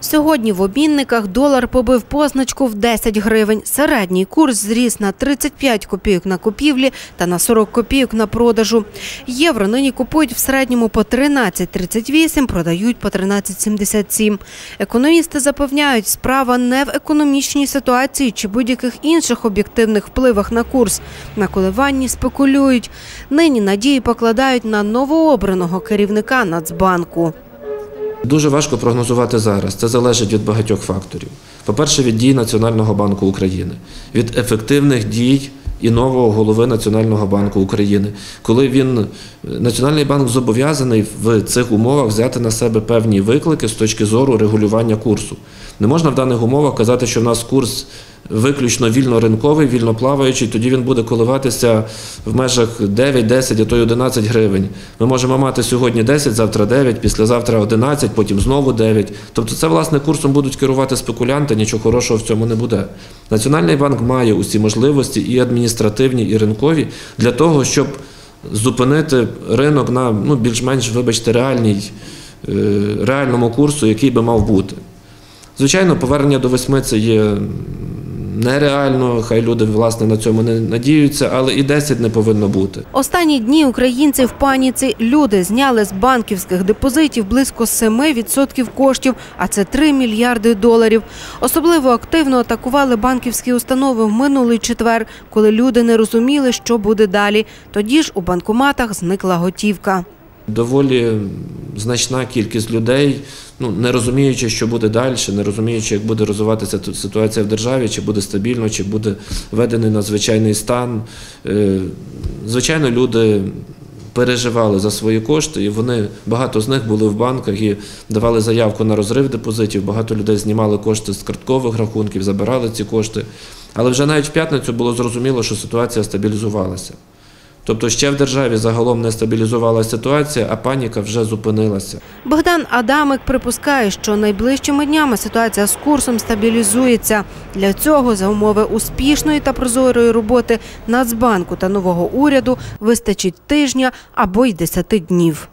Сьогодні в обмінниках долар побив позначку в 10 гривень. Середній курс зріс на 35 копійок на купівлі та на 40 копійок на продажу. Євро нині купують в середньому по 13,38, продають по 13,77. Економісти запевняють, справа не в економічній ситуації чи будь-яких інших об'єктивних впливах на курс. На коливанні спекулюють. Нині надії покладають на новообраного керівника Нацбанку. Дуже важко прогнозувати зараз. Це залежить від багатьох факторів. По-перше, від дій Національного банку України, від ефективних дій і нового голови Національного банку України, коли він Національний банк зобов'язаний в цих умовах взяти на себе певні виклики з точки зору регулювання курсу. Не можна в даних умовах казати, що в нас курс виключно вільно-ринковий, вільно-плаваючий, тоді він буде коливатися в межах 9, 10, а то й 11 гривень. Ми можемо мати сьогодні 10, завтра 9, післязавтра 11, потім знову 9. Тобто це, власне, курсом будуть керувати спекулянти, нічого хорошого в цьому не буде. Національний банк має усі можливості і адміністративні, і ринкові для того, щоб зупинити ринок на ну, більш-менш, вибачте, реальній, е, реальному курсу, який би мав бути. Звичайно, повернення до восьми це є нереально, хай люди власне на цьому не надіються, але і 10 не повинно бути. Останні дні українці в паніці. Люди зняли з банківських депозитів близько 7% коштів, а це 3 мільярди доларів. Особливо активно атакували банківські установи в минулий четвер, коли люди не розуміли, що буде далі. Тоді ж у банкоматах зникла готівка. Доволі значна кількість людей, ну не розуміючи, що буде далі, не розуміючи, як буде розвиватися ситуація в державі, чи буде стабільно, чи буде введений надзвичайний стан. Е, Звичайно, люди переживали за свої кошти, і вони багато з них були в банках і давали заявку на розрив депозитів. Багато людей знімали кошти з карткових рахунків, забирали ці кошти. Але вже навіть в п'ятницю було зрозуміло, що ситуація стабілізувалася. Тобто ще в державі загалом не стабілізувалася ситуація, а паніка вже зупинилася. Богдан Адамик припускає, що найближчими днями ситуація з курсом стабілізується. Для цього за умови успішної та прозорої роботи Нацбанку та нового уряду вистачить тижня або й десяти днів.